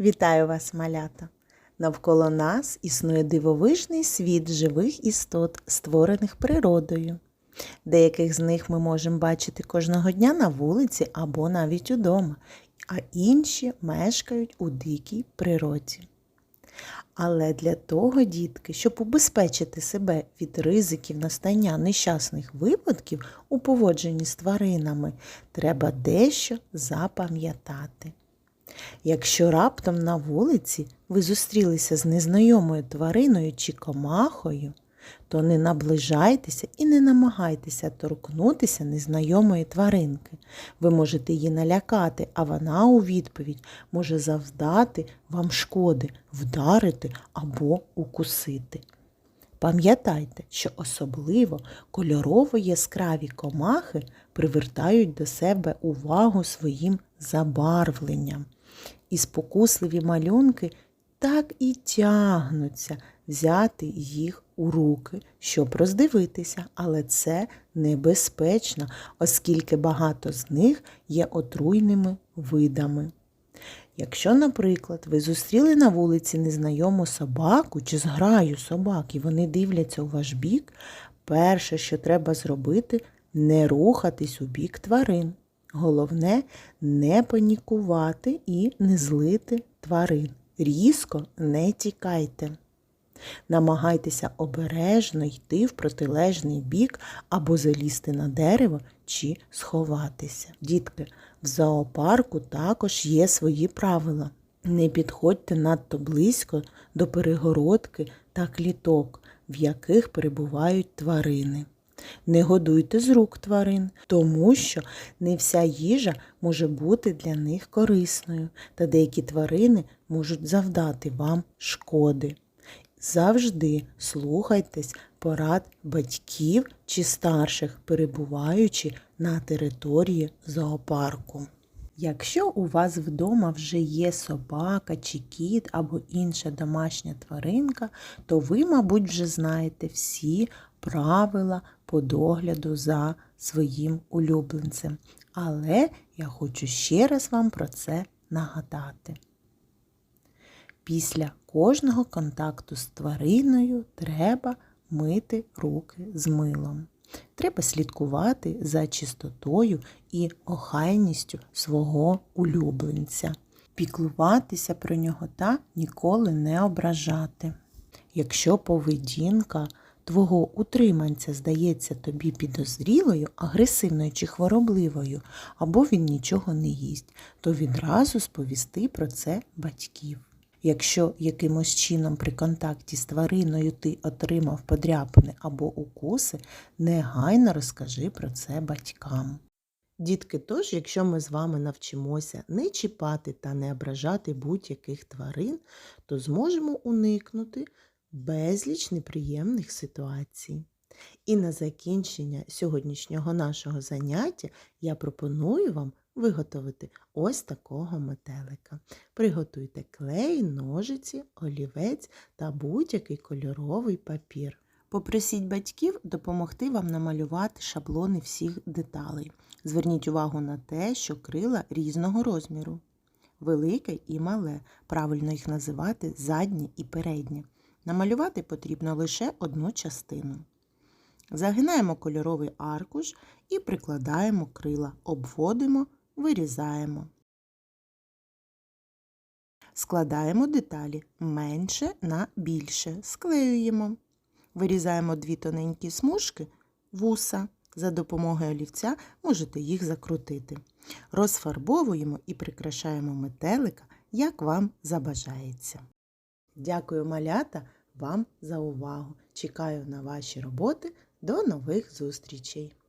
Вітаю вас, малята! Навколо нас існує дивовижний світ живих істот, створених природою. Деяких з них ми можемо бачити кожного дня на вулиці або навіть удома, а інші мешкають у дикій природі. Але для того, дітки, щоб убезпечити себе від ризиків настання нещасних випадків у поводженні з тваринами, треба дещо запам'ятати. Якщо раптом на вулиці ви зустрілися з незнайомою твариною чи комахою, то не наближайтеся і не намагайтеся торкнутися незнайомої тваринки. Ви можете її налякати, а вона у відповідь може завдати вам шкоди, вдарити або укусити. Пам'ятайте, що особливо кольорово яскраві комахи привертають до себе увагу своїм забарвленням. І спокусливі малюнки так і тягнуться взяти їх у руки, щоб роздивитися, але це небезпечно, оскільки багато з них є отруйними видами. Якщо, наприклад, ви зустріли на вулиці незнайому собаку чи зграю собак, і вони дивляться у ваш бік, перше, що треба зробити, не рухатись у бік тварин. Головне не панікувати і не злити тварин. Різко не тікайте. Намагайтеся обережно йти в протилежний бік або залізти на дерево чи сховатися. Дітки, в зоопарку також є свої правила. Не підходьте надто близько до перегородки та кліток, в яких перебувають тварини. Не годуйте з рук тварин, тому що не вся їжа може бути для них корисною, та деякі тварини можуть завдати вам шкоди. Завжди слухайтесь порад батьків чи старших, перебуваючи на території зоопарку. Якщо у вас вдома вже є собака чи кіт або інша домашня тваринка, то ви, мабуть, вже знаєте всі правила по догляду за своїм улюбленцем. Але я хочу ще раз вам про це нагадати. Після кожного контакту з твариною треба мити руки з милом. Треба слідкувати за чистотою і охайністю свого улюбленця, піклуватися про нього та ніколи не ображати. Якщо поведінка твого утриманця здається тобі підозрілою, агресивною чи хворобливою, або він нічого не їсть, то відразу сповісти про це батьків. Якщо якимось чином при контакті з твариною ти отримав подряпини або укуси, негайно розкажи про це батькам. Дітки, тож, якщо ми з вами навчимося не чіпати та не ображати будь-яких тварин, то зможемо уникнути безліч неприємних ситуацій. І на закінчення сьогоднішнього нашого заняття я пропоную вам виготовити ось такого метелика. Приготуйте клей, ножиці, олівець та будь-який кольоровий папір. Попросіть батьків допомогти вам намалювати шаблони всіх деталей. Зверніть увагу на те, що крила різного розміру. Велике і мале, правильно їх називати заднє і переднє. Намалювати потрібно лише одну частину. Загинаємо кольоровий аркуш і прикладаємо крила, обводимо, вирізаємо. Складаємо деталі менше на більше, склеюємо. Вирізаємо дві тоненькі смужки вуса. За допомогою олівця можете їх закрутити. Розфарбовуємо і прикрашаємо метелика, як вам забажається. Дякую, малята, вам за увагу. Чекаю на ваші роботи. До нових зустрічей!